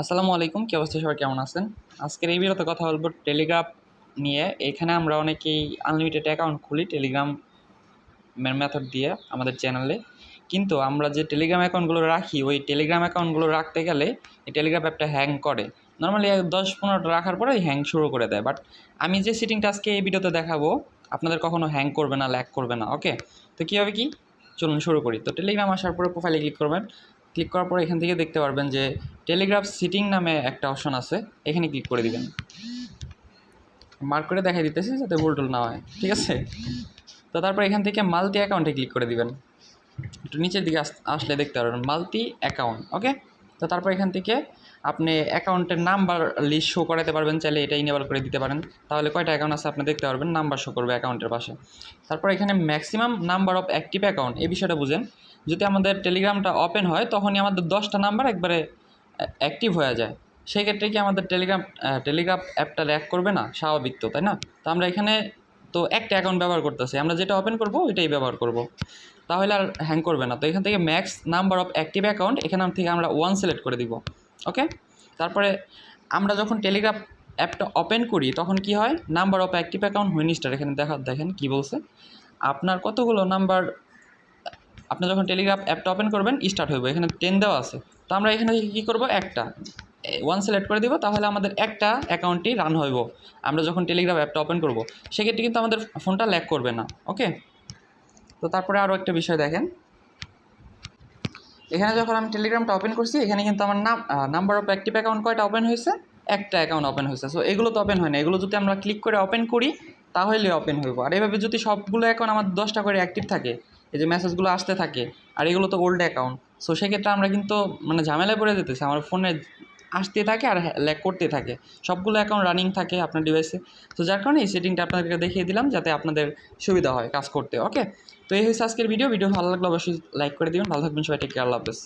আসসালামু আলাইকুম, কি অবস্থা? সবাই কেমন আছেন? আজকের এই ভিডিওতে কথা বলব টেলিগ্রাম নিয়ে। এখানে আমরা অনেকেই আনলিমিটেড অ্যাকাউন্ট খুলি টেলিগ্রাম মেথড দিয়ে আমাদের চ্যানেলে কিন্তু আমরা যে টেলিগ্রাম অ্যাকাউন্টগুলো রাখি, ওই টেলিগ্রাম অ্যাকাউন্টগুলো রাখতে গেলে এই টেলিগ্রাম অ্যাপটা হ্যাং করে। নর্মালি দশ পনেরোটা রাখার পরে হ্যাং শুরু করে দেয়। বাট আমি যে সিটিংটা আজকে এই ভিডিওতে দেখাবো, আপনাদের কখনো হ্যাং করবে না ল্যাক করবে না ওকে তো কীভাবে কি? চলুন শুরু করি। তো টেলিগ্রাম আসার পরে প্রোফাইলে ক্লিক করবেন। ক্লিক করার পর এখান থেকে দেখতে পারবেন যে টেলিগ্রাফ সিটিং নামে একটা অপশন আছে, এখানে ক্লিক করে দিবেন। মার্ক করে দেখাই দিতেছি যাতে ভুল টুল না হয়, ঠিক আছে? তো তারপর এখান থেকে মাল্টি অ্যাকাউন্টে ক্লিক করে দিবেন। একটু নিচের দিকে আস- আসলে দেখতে পারবেন মাল্টি অ্যাকাউন্ট ওকে তো তারপর এখান থেকে আপনি অ্যাকাউন্টের নাম্বার লিস্ট শো করাতে পারবেন, চাইলে এটা ইনেবল করে দিতে পারেন। তাহলে কয়টা অ্যাকাউন্ট আছে আপনি দেখতে পারবেন, নাম্বার শো করবে অ্যাকাউন্টের পাশে। তারপর এখানে maximum number of active account এই বিষয়টা বুঝেন। যদি আমাদের টেলিগ্রামটা ওপেন হয়, তখনই আমাদের দশটা নাম্বার একবারে অ্যাক্টিভ হয়ে যায়। সেই ক্ষেত্রে কি আমাদের টেলিগ্রাম টেলিগ্রাম অ্যাপটা ল্যাক করবে না? স্বাভাবিক তো, তাই না? তো আমরা এখানে তো একটা অ্যাকাউন্ট ব্যবহার করতেছি। আমরা যেটা ওপেন করব, ওইটাই ব্যবহার করব। তাহলে আর হ্যাং করবে না। তো এখান থেকে max number of active account এখান থেকে আমরা ওয়ান সিলেক্ট করে দিব। ওকে তারপরে আমরা যখন টেলিগ্রাম অ্যাপটা ওপেন করি, তখন কি হয়? নাম্বার অফ অ্যাক্টিভ অ্যাকাউন্ট হুইনিস্টার এখানে দেখা, দেখেন কি বলছে? আপনার কতগুলো নাম্বার আপনি যখন টেলিগ্রাম অ্যাপটা ওপেন করবেন স্টার্ট হইব। এখানে টেন দেওয়া আছে। তো আমরা এখানে কী করব? একটা। ওয়ান সিলেক্ট করে দিব, তাহলে আমাদের একটা অ্যাকাউন্টই রান হইব। আমরা যখন টেলিগ্রাম অ্যাপটা ওপেন করব, সেক্ষেত্রে কিন্তু আমাদের ফোনটা ল্যাক করবে না। ওকে তো তারপরে আরও একটা বিষয় দেখেন। এখানে যখন আমি টেলিগ্রামটা ওপেন করছি, এখানে কিন্তু আমার নাম নাম্বার অফ অ্যাক্টিভ অ্যাকাউন্ট কয়টা ওপেন হয়েছে? একটা অ্যাকাউন্ট ওপেন হয়েছে। সো এগুলো তো ওপেন হয় না। এগুলো যদি আমরা ক্লিক করে ওপেন করি তাহলে ওপেন হইব। আর এভাবে যদি সবগুলো অ্যাকাউন্ট আমার দশটা করে অ্যাক্টিভ থাকে, এই যে মেসেজগুলো আসতে থাকে, আর এগুলো তো ওল্ড অ্যাকাউন্ট সো সেক্ষেত্রে আমরা কিন্তু মানে ঝামেলায় পড়ে যেতেছি। আমার ফোনে আসতে থাকে আর ল্যাক করতে থাকে। সবগুলো অ্যাকাউন্ট রানিং থাকে আপনার ডিভাইসে তো যার কারণে এই সেটিংটা আপনাদেরকে দেখিয়ে দিলাম যাতে আপনাদের সুবিধা হয় কাজ করতে ওকে তো এই হচ্ছে আজকের ভিডিও ভিডিও ভালো লাগলে অবশ্যই লাইক করে দিবেন। ভালো থাকবেন সবাই। টেক কেয়ার হাফেজ।